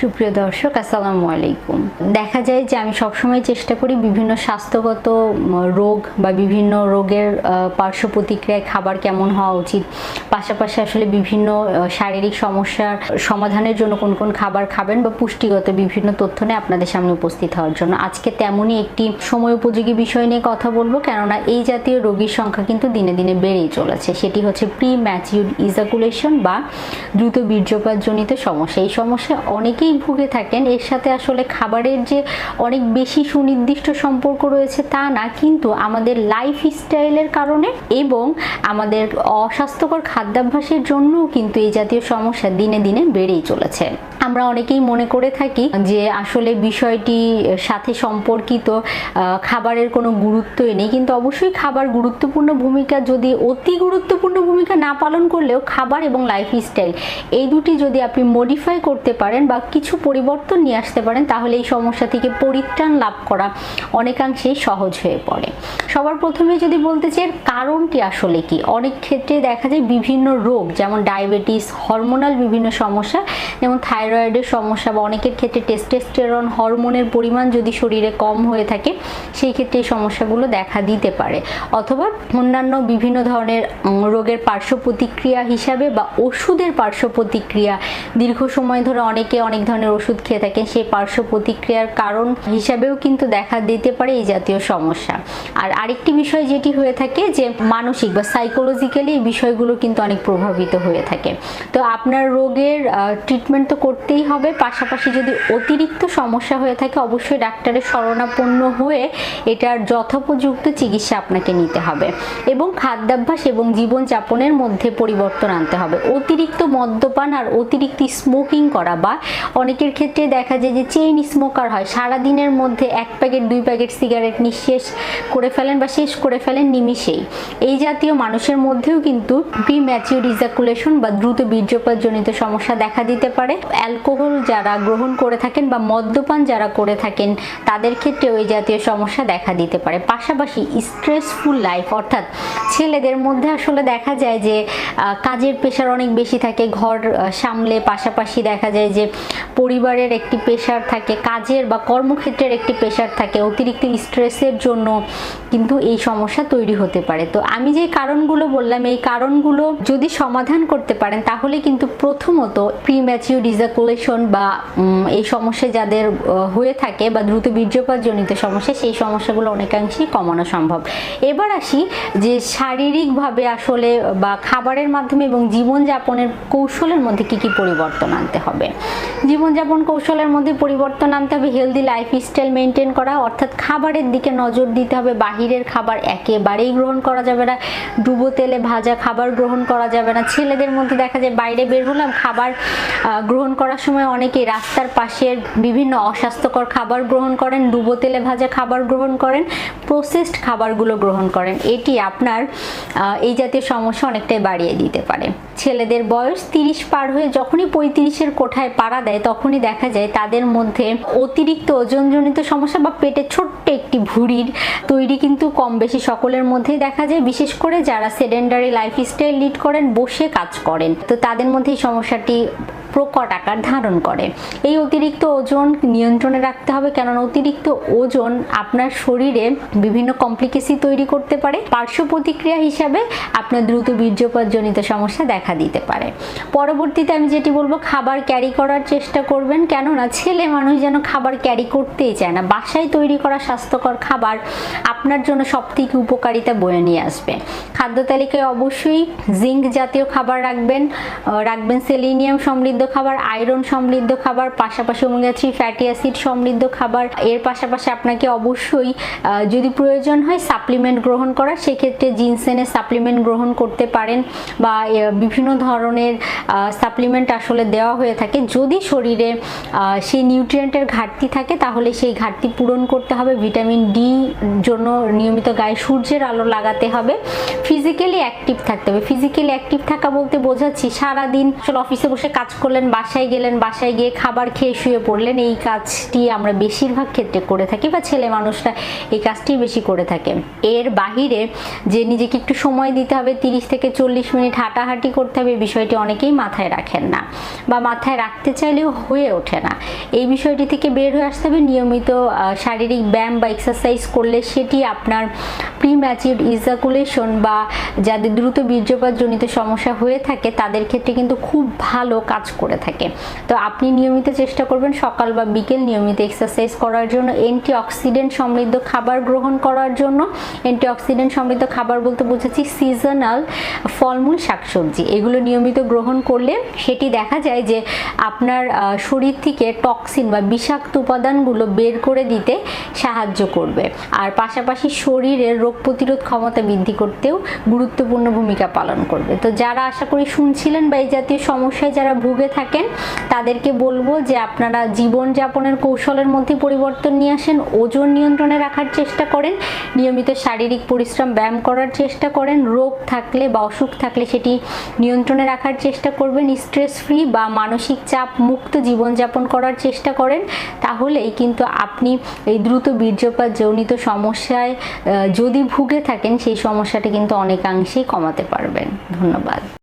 সুপ্রিয় দর্শক, আসসালামু আলাইকুম। দেখা যায় যে আমি সবসময় চেষ্টা করি বিভিন্ন স্বাস্থ্যগত রোগ বা বিভিন্ন রোগের পার্শ্ব প্রতিক্রিয়ায় খাবার কেমন হওয়া উচিত। পাশাপাশি আসলে বিভিন্ন শারীরিক সমস্যার সমাধানের জন্য কোন কোন খাবার খাবেন বা পুষ্টিগত বিভিন্ন তথ্য নিয়ে আপনাদের সামনে উপস্থিত হওয়ার জন্য। আজকে তেমনই একটি সময় উপযোগী বিষয় নিয়ে কথা বলব, কেননা এই জাতীয় রোগীর সংখ্যা কিন্তু দিনে দিনে বেড়েই চলেছে। সেটি হচ্ছে প্রি ম্যাচিউড ইজাকুলেশন বা দ্রুত বীর্যপাতজনিত সমস্যা। এই সমস্যা অনেকেই ভুগে থাকেন। এর সাথে আসলে খাবারের যে অনেক বেশি সুনির্দিষ্ট সম্পর্ক রয়েছে তা না, কিন্তু আমাদের লাইফ স্টাইলের কারণে এবং আমাদের অস্বাস্থ্যকর খাদ্যাভ্যাসের জন্যও কিন্তু এই জাতীয় সমস্যা দিনে দিনে বেড়েই চলেছে। আমরা অনেকেই মনে করে থাকি যে আসলে বিষয়টি সাথে সম্পর্কিত খাবারের কোনো গুরুত্বই নেই। কিন্তু অবশ্যই খাবার গুরুত্বপূর্ণ ভূমিকা যদি অতি গুরুত্বপূর্ণ ভূমিকা না পালন করলেও খাবার এবং লাইফস্টাইল এই দুটি যদি আপনি মডিফাই করতে পারেন বা কিছু পরিবর্তন নিয়ে আসতে পারেন, তাহলে এই সমস্যা থেকে পরিত্রাণ লাভ করা অনেকাংশেই সহজ হয়ে পড়ে। সবার প্রথমে যদি বলতে চাই, কারণটি আসলে কি? অনেক ক্ষেত্রে দেখা যায় বিভিন্ন রোগ, যেমন ডায়াবেটিস, হরমোনাল বিভিন্ন সমস্যা, যেমন থাইরয়েডের সমস্যা, বা অনেকের ক্ষেত্রে টেস্টেস্টেরন হরমোনের পরিমাণ যদি শরীরে কম হয়ে থাকে, সেই ক্ষেত্রে এই সমস্যাগুলো দেখা দিতে পারে। অথবা অন্যান্য বিভিন্ন ধরনের রোগের পার্শ্ব প্রতিক্রিয়া হিসাবে বা ওষুধের পার্শ্ব প্রতিক্রিয়া, দীর্ঘ সময় ধরে অনেকে অনেক ধরনের ওষুধ খেয়ে থাকেন, সেই পার্শ্ব প্রতিক্রিয়ার কারণ হিসাবেও কিন্তু দেখা দিতে পারে এই জাতীয় সমস্যা। আর আরেকটি বিষয় যেটি হয়ে থাকে যে মানসিক বা সাইকোলজিক্যালি এই বিষয়গুলো কিন্তু অনেক প্রভাবিত হয়ে থাকে। তো আপনার রোগের ট্রিটমেন্ট তো করতেই হবে, পাশাপাশি যদি অতিরিক্ত সমস্যা হয়ে থাকে অবশ্যই ডাক্তারের শরণাপন্ন হয়ে এটার যথোপযুক্ত চিকিৎসা আপনাকে নিতে হবে। এবং খাদ্যাভ্যাস এবং জীবনযাপনের মধ্যে পরিবর্তন আনতে হবে। অতিরিক্ত মদ্যপান আর অতিরিক্ত স্মোকিং করা বা অনেকের ক্ষেত্রে দেখা যায় যে চেইন স্মোকার হয়। সারা দিনের মধ্যে এক প্যাকেট দুই প্যাকেট সিগারেট নিঃশেষ করে ফেলেন বা শেষ করে ফেলেন নিমিষেই। এই জাতীয় মানুষের মধ্যেও কিন্তু প্রি ম্যাচিউর ইজাকুলেশন বা দ্রুত বীর্যপাতজনিত সমস্যা দেখা দিতে পারে। অ্যালকোহল যারা গ্রহণ করে থাকেন বা মদ্যপান যারা করে থাকেন, তাদের ক্ষেত্রেও এই জাতীয় সমস্যা দেখা দিতে পারে। পাশাপাশি স্ট্রেসফুল লাইফ অর্থাৎ ছেলেদের মধ্যে আসলে দেখা যায় যে কাজের প্রেশার অনেক বেশি থাকে, ঘর সামলে, পাশাপাশি দেখা যায় যে পরিবারের একটি প্রেশার থাকে কাজের বা কর্মক্ষেত্রের একটি প্রেশার থাকে অতিরিক্ত স্ট্রেসের জন্য কিন্তু এই সমস্যা তৈরি হতে পারে। তো আমি যে কারণগুলো বললাম, এই কারণগুলো যদি সমাধান করতে পারেন, তাহলে কিন্তু প্রথমত প্রিম্যাচিউর ডিজাকুলেশন বা এই সমস্যা যাদের হয়ে থাকে বা দ্রুত বীর্যপাতজনিত সমস্যা, সেই সমস্যাগুলো অনেকাংশেই কমানো সম্ভব। এবার আসি যে শারীরিকভাবে আসলে বা খাবারের মাধ্যমে এবং জীবনযাপনের কৌশলের মধ্যে কি কি পরিবর্তন আনতে হবে। জীবনযাপন কৌশলের মধ্যে পরিবর্তন আনতে হবে হেলদি লাইফস্টাইল মেনটেন করা, অর্থাৎ খাবারের দিকে নজর দিতে হবে বাহিরের খাবার একেবারেই গ্রহণ করা যাবে না। ডুবো তেলে ভাজা খাবার গ্রহণ করা যাবে না। ছেলেদের মধ্যে দেখা যায় বাইরে বের হলাম, খাবার গ্রহণ করার সময় অনেকে রাস্তার পাশের বিভিন্ন অস্বাস্থ্যকর খাবার গ্রহণ করেন, ডুবো তেলে ভাজা খাবার গ্রহণ করেন। প্রসেসড খাবারগুলো গ্রহণ করেন। এটি আপনার এই জাতীয় সমস্যা অনেকটাই বাড়িয়ে দিতে পারে। ছেলেদের বয়স তিরিশ পার হয়ে যখনই পঁয়ত্রিশের কোঠায় পাড়া দেয়, তখনই দেখা যায় তাদের মধ্যে অতিরিক্ত ওজনজনিত সমস্যা বা পেটে ছোট্ট একটি ভুঁড়ির তৈরি কিন্তু কম বেশি সকলের মধ্যেই দেখা যায়। বিশেষ করে যারা সেডেন্ডারি লাইফস্টাইল লিড করেন, বসে কাজ করেন। তো তাদের মধ্যে এই সমস্যাটি প্রকট আকার ধারণ করে। এই অতিরিক্ত ওজন নিয়ন্ত্রণে রাখতে হবে কেননা অতিরিক্ত ওজন আপনার শরীরে বিভিন্ন কমপ্লিকেসি তৈরি করতে পারে। পার্শ্ব প্রতিক্রিয়া হিসাবে আপনার দ্রুত বীর্যপাতজনিত সমস্যা দেখা দিতে পারে। পরবর্তীতে আমি যেটি বলব, খাবার ক্যারি করার চেষ্টা করবেন কেননা ছেলে মানুষ যেন খাবার ক্যারি করতেই চায় না। বাসায় তৈরি করা স্বাস্থ্যকর খাবার আপনার জন্য সব থেকে উপকারিতা বয়ে নিয়ে আসবে। খাদ্য তালিকায় অবশ্যই জিঙ্ক জাতীয় খাবার রাখবেন। রাখবেন সেলিনিয়াম সমৃদ্ধ খাবার আয়রন সমৃদ্ধ খাবার, পাশাপাশি ওমেগা থ্রি ফ্যাটি অ্যাসিড সমৃদ্ধ খাবার। এর পাশাপাশি আপনাকে অবশ্যই যদি প্রয়োজন হয় সাপ্লিমেন্ট গ্রহণ করা, সেক্ষেত্রে জিনসেনের সাপ্লিমেন্ট গ্রহণ করতে পারেন বা বিভিন্ন ধরনের সাপ্লিমেন্ট আসলে দেওয়া হয়ে থাকে। যদি শরীরে সেই নিউট্রিয়েন্টের ঘাটতি থাকে, তাহলে সেই ঘাটতি পূরণ করতে হবে। ভিটামিন ডি জন্য নিয়মিত গায়ে সূর্যের আলো লাগাতে হবে। ফিজিক্যালি অ্যাক্টিভ থাকতে হবে। ফিজিক্যালি অ্যাক্টিভ থাকা বলতে বোঝাচ্ছি, সারাদিন আসলে অফিসে বসে কাজ করলে করলেন, বাসায় গেলেন, বাসায় গিয়ে খাবার খেয়ে শুয়ে পড়লেন। এই কাজটি আমরা বেশিরভাগ ক্ষেত্রে করে থাকি বা ছেলে মানুষরা এই কাজটি বেশি করে থাকে। এর বাহিরে যে নিজেকে একটু সময় দিতে হবে, তিরিশ থেকে চল্লিশ মিনিট হাঁটাহাঁটি করতে হবে বিষয়টি অনেকেই মাথায় রাখেন না বা মাথায় রাখতে চাইলেও হয়ে ওঠে না। এই বিষয়টি থেকে বের হয়ে আসতে হবে। নিয়মিত শারীরিক ব্যায়াম বা এক্সারসাইজ করলে সেটি আপনার প্রি ম্যাচিউড ইজাকুলেশন বা যাদের দ্রুত বীর্যপাত জনিত সমস্যা হয়ে থাকে, তাদের ক্ষেত্রে কিন্তু খুব ভালো কাজ করে থাকে। তো আপনি নিয়মিত চেষ্টা করবেন সকাল বা বিকেল নিয়মিত এক্সারসাইজ করার জন্য অ্যান্টি অক্সিডেন্ট সমৃদ্ধ খাবার গ্রহণ করার জন্য। অ্যান্টি অক্সিডেন্ট সমৃদ্ধ খাবার বলতে বোঝাচ্ছি সিজনাল ফলমূল শাকসবজি। এগুলো নিয়মিত গ্রহণ করলে সেটি দেখা যায় যে আপনার শরীর থেকে টক্সিন বা বিষাক্ত উপাদানগুলো বের করে দিতে সাহায্য করবে। আর পাশাপাশি শরীরের রোগ প্রতিরোধ ক্ষমতা বৃদ্ধি করতেও গুরুত্বপূর্ণ ভূমিকা পালন করবে। তো যারা আশা করি শুনছিলেন বা এই জাতীয় সমস্যায় যারা ভুগে থাকেন, তাদেরকে বলব যে আপনারা জীবনযাপনের কৌশলের মধ্যে পরিবর্তন নিয়ে আসেন, ওজন নিয়ন্ত্রণে রাখার চেষ্টা করেন, নিয়মিত শারীরিক পরিশ্রম, ব্যায়াম করার চেষ্টা করেন, রোগ থাকলে বা অসুখ থাকলে সেটি নিয়ন্ত্রণে রাখার চেষ্টা করবেন স্ট্রেস ফ্রি বা মানসিক চাপ মুক্ত জীবনযাপন করার চেষ্টা করেন, তাহলেই কিন্তু আপনি এই দ্রুত বীর্যপাত জনিত সমস্যায় যদি ভুগে থাকেন, সেই সমস্যাটা কিন্তু অনেকাংশেই কমাতে পারবেন। ধন্যবাদ।